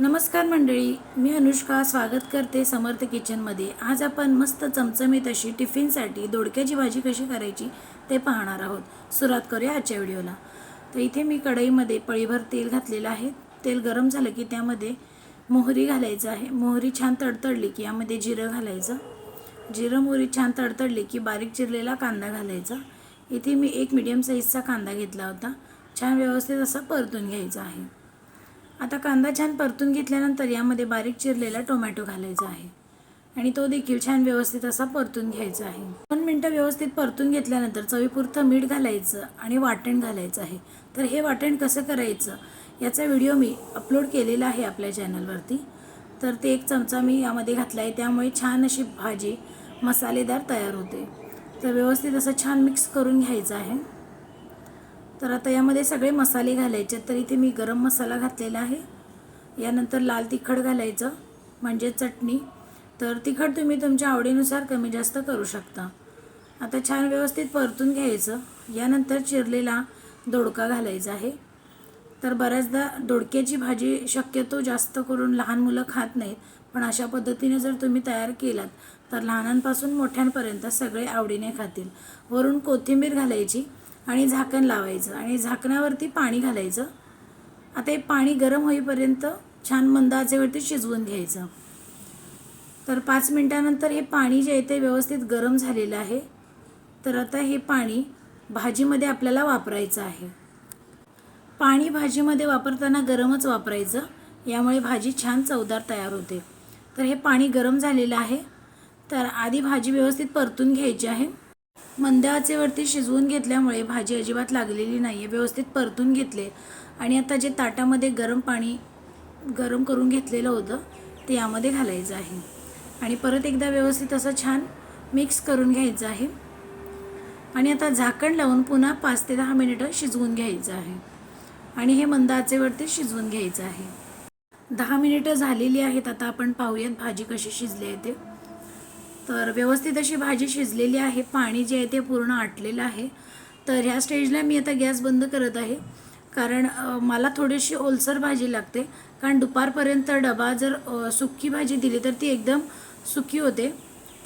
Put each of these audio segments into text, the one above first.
नमस्कार मंडळी मी अनुष्का स्वागत करते समर्थ किचनमध्ये. आज आपण मस्त चमचमीत अशी टिफिनसाठी दोडक्याची भाजी कशी करायची ते पाहणार आहोत. सुरुवात करूया आजच्या व्हिडिओला. तर इथे मी कढईमध्ये पळीभर तेल घातलेलं आहे. तेल गरम झालं की त्यामध्ये मोहरी घालायचं आहे. मोहरी छान तडतडली की यामध्ये जिरं घालायचं. जिरं मोहरी छान तडतडली की बारीक चिरलेला कांदा घालायचा. इथे मी एक मिडियम साईजचा कांदा घेतला होता. छान व्यवस्थित असा परतून घ्यायचा आहे. आता कांदा छान परतून घेतल्यानंतर यामध्ये बारीक चिरलेला टोमॅटो घालायचा आहे. आणि तो देखील छान व्यवस्थित असा परतून घ्यायचा आहे. दोन मिनटं व्यवस्थित परतून घेतल्यानंतर चवीपुरतं मीठ घालायचं आणि वाटण घालायचं आहे. तर हे वाटण कसं करायचं याचा व्हिडिओ मी अपलोड केलेला आहे आपल्या चॅनलवरती. तर ते एक चमचा मी यामध्ये घातला आहे. त्यामुळे छान अशी भाजी मसालेदार तयार होते. तर व्यवस्थित असं छान मिक्स करून घ्यायचं आहे. तर आता यामध्ये सगळे मसाले घालायचे तर इथे मी गरम मसाला घातलेला आहे. यानंतर लाल तिखट घालायचं म्हणजे चटणी. तर तिखट तुम्ही तुमच्या आवडीनुसार कमी जास्त करू शकता. आता छान व्यवस्थित परतून घ्यायचं. यानंतर चिरलेला दोडका घालायचा आहे. तर बऱ्याचदा दोडक्याची भाजी शक्यतो जास्त करून लहान मुलं खात नाहीत पण अशा पद्धतीने जर तुम्ही तयार केलात तर लहानांपासून मोठ्यांपर्यंत सगळे आवडीने खातील. वरून कोथिंबीर घालायची. आणि झाकण लावायचं आणि झाकणावरती पाणी घालायचं. आता हे पाणी गरम होईपर्यंत छान मंद आचेवरती शिजवून घ्यायचं. तर पाच मिनटानंतर हे पाणी जे आहे ते व्यवस्थित गरम झालेलं आहे. तर आता हे पाणी भाजीमध्ये आपल्याला वापरायचं आहे. पाणी भाजीमध्ये वापरताना गरमच वापरायचं. यामुळे भाजी छान चवदार तयार होते. तर हे पाणी गरम झालेलं आहे. तर आधी भाजी व्यवस्थित परतून घ्यायची आहे. मंद्या आचेवरती शिजवून घेतल्यामुळे भाजी अजिबात लागलेली नाही आहे व्यवस्थित परतून घेतले. आणि आता जे ताटामध्ये गरम पाणी गरम करून घेतलेलं होतं ते यामध्ये घालायचं आहे. आणि परत एकदा व्यवस्थित असं छान मिक्स करून घ्यायचं आहे. आणि आता झाकण लावून पुन्हा पाच ते दहा मिनिटं शिजवून घ्यायचं आहे. आणि हे मंद आचेवरती शिजवून घ्यायचं आहे. दहा मिनिटं झालेली आहेत. आता आपण पाहूयात भाजी कशी शिजली आहे ते. तर व्यवस्थित अशी भाजी शिजलेली आहे पाणी जे आहे ते पूर्ण आटलेलं आहे. तर ह्या स्टेजला मी आता गॅस बंद करत आहे. कारण मला थोडीशी ओलसर भाजी लागते. कारण दुपारपर्यंत डबा जर सुक्की सुकी भाजी दिली तर ती एकदम सुकी होते.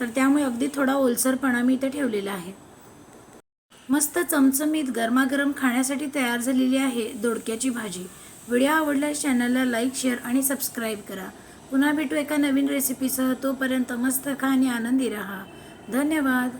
तर त्यामुळे अगदी थोडा ओलसरपणा मी इथे ठेवलेला आहे. मस्त चमचमीत गरमागरम खाण्यासाठी तयार झालेली आहे दोडक्याची भाजी. व्हिडिओ आवडल्यास चॅनलला लाईक शेअर आणि सबस्क्राईब करा. पुन्हा भेटू एका नवीन रेसिपीसह तोपर्यंत मस्त खा आणि आनंदी राहा. धन्यवाद.